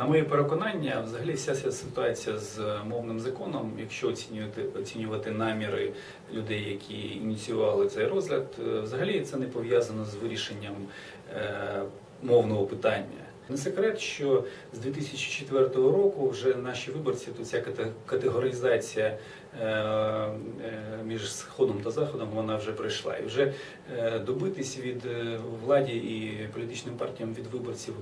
На моє переконання, взагалі вся ця ситуація з мовним законом, якщо оцінювати, оцінювати наміри людей, які ініціювали цей розгляд, е, взагалі це не пов'язано з вирішенням е, мовного питання. Не секрет, що з 2004 року вже наші виборці, тут ця категоризація е, е, між сходом та заходом, вона вже пройшла. І вже е, добитись від владі і політичним партіям від виборців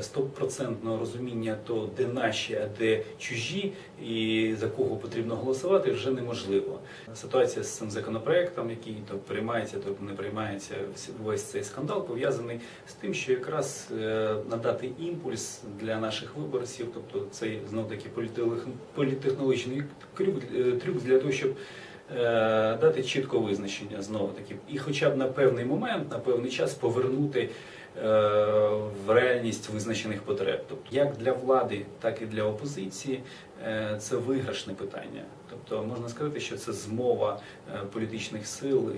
стопроцентного розуміння то, де наші, а де чужі, і за кого потрібно голосувати, вже неможливо. Ситуація з цим законопроектом, який то приймається, то не приймається, весь цей скандал пов'язаний з тим, що якраз е, надати імпульс для наших виборців, тобто цей знов таки політех- політехнологічний е, трюк для того, щоб е, дати чітко визначення знову таки, і хоча б на певний момент, на певний час повернути е, в реальність визначених потреб. Тобто як для влади, так і для опозиції це виграшне питання. Тобто можна сказати, що це змова політичних сил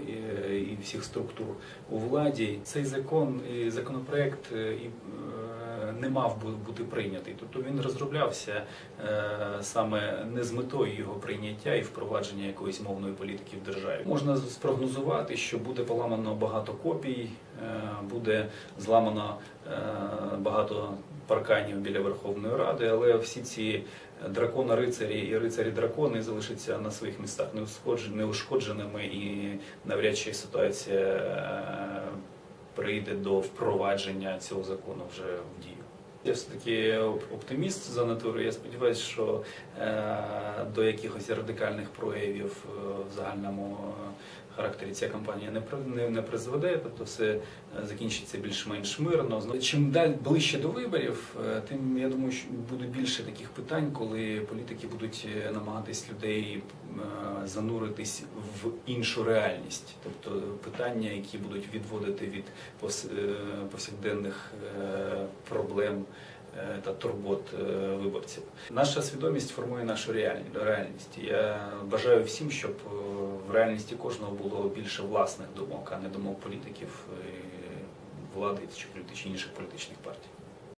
і, всіх структур у владі. Цей закон і законопроект і не мав бути прийнятий. Тобто він розроблявся е, саме не з метою його прийняття і впровадження якоїсь мовної політики в державі. Можна спрогнозувати, що буде поламано багато копій, е, буде зламано е, багато парканів біля Верховної Ради, але всі ці дракона-рицарі і рицарі-дракони залишаться на своїх неушкоджен- неушкодженими і навряд чи ситуація прийде до впровадження цього закону вже в дію. Я все-таки оптиміст за натурою. Я сподіваюся, що е, до якихось радикальних проявів е, в загальному е, характері ця кампанія не, не, призведе, тобто все закінчиться більш-менш мирно. Чим далі ближче до виборів, тим я думаю, що буде більше таких питань, коли політики будуть намагатись людей зануритись в іншу реальність, тобто питання, які будуть відводити від повсякденних проблем та турбот е, виборців. Наша свідомість формує нашу реальність. Я бажаю всім, щоб е, в реальності кожного було більше власних думок, а не думок політиків, е, влади чи інших політичних партій.